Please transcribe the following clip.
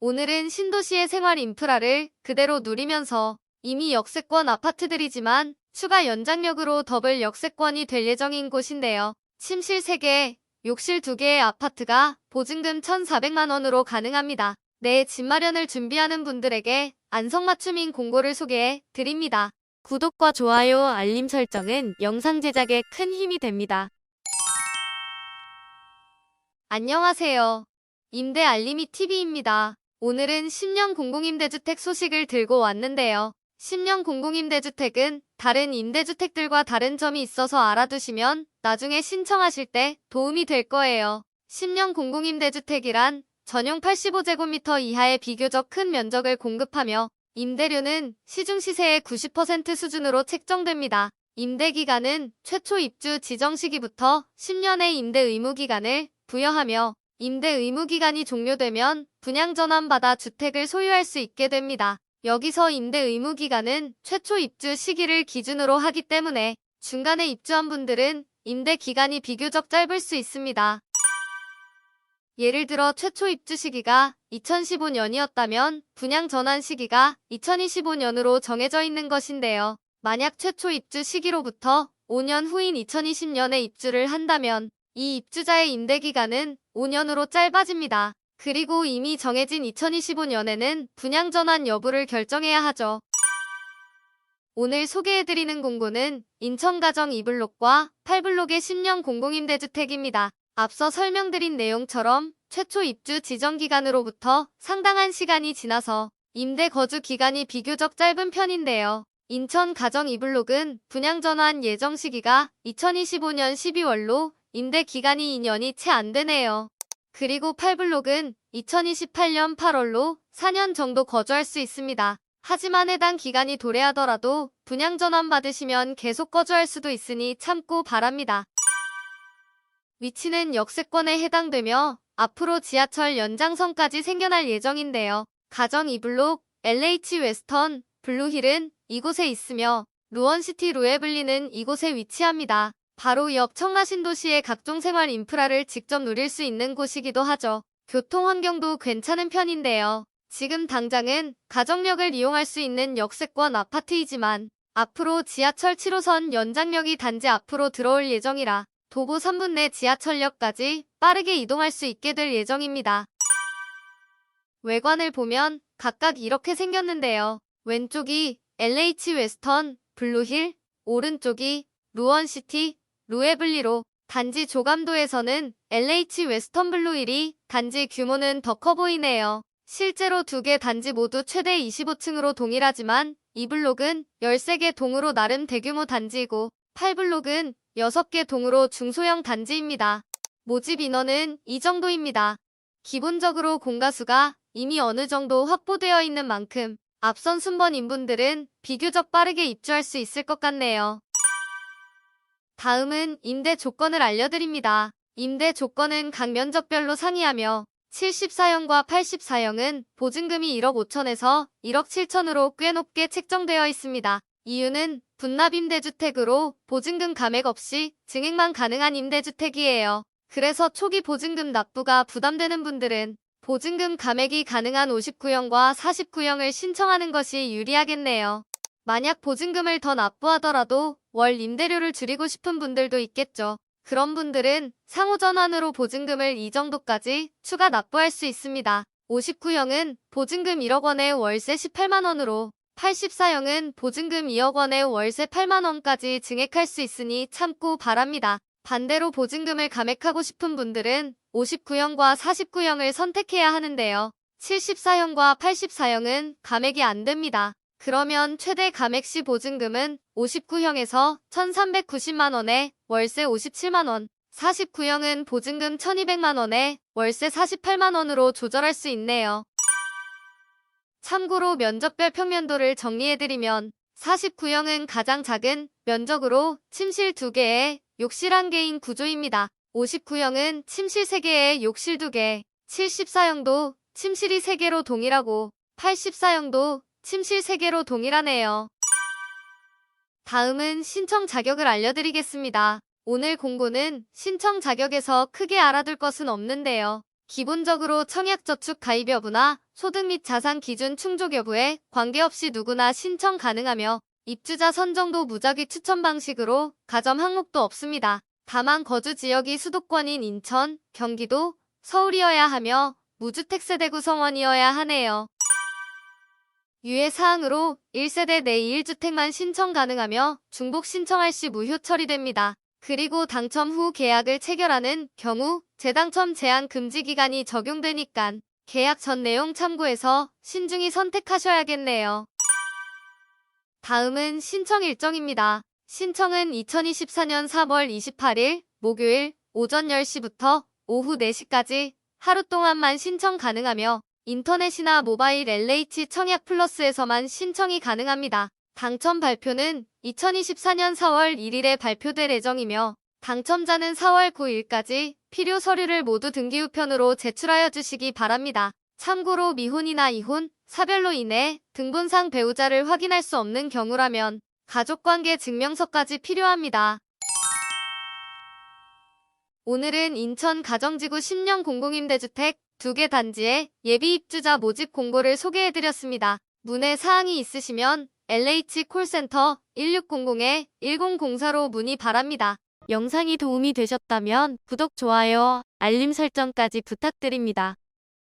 오늘은 신도시의 생활 인프라를 그대로 누리면서 이미 역세권 아파트들이지만 추가 연장력으로 더블 역세권이 될 예정인 곳인데요. 침실 3개, 욕실 2개의 아파트가 보증금 1,400만원으로 가능합니다. 내 집 마련을 준비하는 분들에게 안성맞춤인 공고를 소개해 드립니다. 구독과 좋아요, 알림 설정은 영상 제작에 큰 힘이 됩니다. 안녕하세요. 임대 알림이 TV입니다. 오늘은 10년 공공임대주택 소식을 들고 왔는데요. 10년 공공임대주택은 다른 임대주택들과 다른 점이 있어서 알아두시면 나중에 신청하실 때 도움이 될 거예요. 10년 공공임대주택이란 전용 85제곱미터 이하의 비교적 큰 면적을 공급하며 임대료는 시중 시세의 90% 수준으로 책정됩니다. 임대 기간은 최초 입주 지정 시기부터 10년의 임대 의무 기간을 부여하며 임대 의무 기간이 종료되면 분양 전환받아 주택을 소유할 수 있게 됩니다. 여기서 임대 의무 기간은 최초 입주 시기를 기준으로 하기 때문에 중간에 입주한 분들은 임대 기간이 비교적 짧을 수 있습니다. 예를 들어 최초 입주 시기가 2015년이었다면 분양 전환 시기가 2025년으로 정해져 있는 것인데요. 만약 최초 입주 시기로부터 5년 후인 2020년에 입주를 한다면 이 입주자의 임대 기간은 5년으로 짧아집니다. 그리고 이미 정해진 2025년에는 분양 전환 여부를 결정해야 하죠. 오늘 소개해드리는 공고는 인천가정 2블록과 8블록의 10년 공공임대주택입니다. 앞서 설명드린 내용처럼 최초 입주 지정 기간으로부터 상당한 시간이 지나서 임대 거주 기간이 비교적 짧은 편인데요. 인천 가정 2블록은 분양 전환 예정 시기가 2025년 12월로 임대 기간이 2년이 채 안 되네요. 그리고 8블록은 2028년 8월로 4년 정도 거주할 수 있습니다. 하지만 해당 기간이 도래하더라도 분양 전환 받으시면 계속 거주할 수도 있으니 참고 바랍니다. 위치는 역세권에 해당되며 앞으로 지하철 연장선까지 생겨날 예정인데요. 가정 2블록, LH 웨스턴, 블루힐은 이곳에 있으며 루원시티 루에블리는 이곳에 위치합니다. 바로 옆 청라신도시의 각종 생활 인프라를 직접 누릴 수 있는 곳이기도 하죠. 교통 환경도 괜찮은 편인데요. 지금 당장은 가정역을 이용할 수 있는 역세권 아파트이지만 앞으로 지하철 7호선 연장역이 단지 앞으로 들어올 예정이라 도보 3분 내 지하철역까지 빠르게 이동할 수 있게 될 예정입니다. 외관을 보면 각각 이렇게 생겼는데요. 왼쪽이 LH 웨스턴, 블루힐, 오른쪽이 루원시티, 루에블리로 단지 조감도에서는 LH 웨스턴 블루힐이 단지 규모는 더 커 보이네요. 실제로 두 개 단지 모두 최대 25층으로 동일하지만 이 블록은 13개 동으로 나름 대규모 단지이고 8블록은 6개 동으로 중소형 단지입니다. 모집 인원은 이 정도입니다. 기본적으로 공가수가 이미 어느 정도 확보되어 있는 만큼 앞선 순번 인 분들은 비교적 빠르게 입주할 수 있을 것 같네요. 다음은 임대 조건을 알려드립니다. 임대 조건은 각 면적별로 상이하며 74형과 84형은 보증금이 1억 5천에서 1억 7천으로 꽤 높게 책정되어 있습니다. 이유는 분납 임대주택으로 보증금 감액 없이 증액만 가능한 임대주택이에요. 그래서 초기 보증금 납부가 부담되는 분들은 보증금 감액이 가능한 59형과 49형을 신청하는 것이 유리하겠네요. 만약 보증금을 더 납부하더라도 월 임대료를 줄이고 싶은 분들도 있겠죠. 그런 분들은 상호전환으로 보증금을 이 정도까지 추가 납부할 수 있습니다. 59형은 보증금 1억 원에 월세 18만 원으로 84형은 보증금 2억 원에 월세 8만 원까지 증액할 수 있으니 참고 바랍니다. 반대로 보증금을 감액하고 싶은 분들은 59형과 49형을 선택해야 하는데요. 74형과 84형은 감액이 안 됩니다. 그러면 최대 감액 시 보증금은 59형에서 1390만원에 월세 57만원, 49형은 보증금 1200만원에 월세 48만원으로 조절할 수 있네요. 참고로 면적별 평면도를 정리해드리면 49형은 가장 작은 면적으로 침실 2개에 욕실 1개인 구조입니다. 59형은 침실 3개에 욕실 2개, 74형도 침실이 3개로 동일하고 84형도 침실 3개로 동일하네요. 다음은 신청 자격을 알려드리겠습니다. 오늘 공고는 신청 자격에서 크게 알아둘 것은 없는데요. 기본적으로 청약저축 가입 여부나 소득 및 자산 기준 충족 여부에 관계없이 누구나 신청 가능하며 입주자 선정도 무작위 추천 방식으로 가점 항목도 없습니다. 다만 거주 지역이 수도권인 인천, 경기도, 서울이어야 하며 무주택 세대 구성원이어야 하네요. 유예 사항으로 1세대 내 1주택만 신청 가능하며 중복 신청할 시 무효 처리됩니다. 그리고 당첨 후 계약을 체결하는 경우 재당첨 제한 금지 기간이 적용되니깐 계약 전 내용 참고해서 신중히 선택하셔야겠네요. 다음은 신청 일정입니다. 신청은 2024년 3월 28일 목요일 오전 10시부터 오후 4시까지 하루 동안만 신청 가능하며 인터넷이나 모바일 LH 청약 플러스에서만 신청이 가능합니다. 당첨 발표는 2024년 4월 1일에 발표될 예정이며 당첨자는 4월 9일까지 필요 서류를 모두 등기 우편으로 제출하여 주시기 바랍니다. 참고로 미혼이나 이혼, 사별로 인해 등본상 배우자를 확인할 수 없는 경우라면 가족관계 증명서까지 필요합니다. 오늘은 인천 가정지구 10년 공공임대주택 두 개 단지의 예비 입주자 모집 공고를 소개해드렸습니다. 문의 사항이 있으시면 LH 콜센터 1600-1004로 문의 바랍니다. 영상이 도움이 되셨다면 구독, 좋아요, 알림 설정까지 부탁드립니다.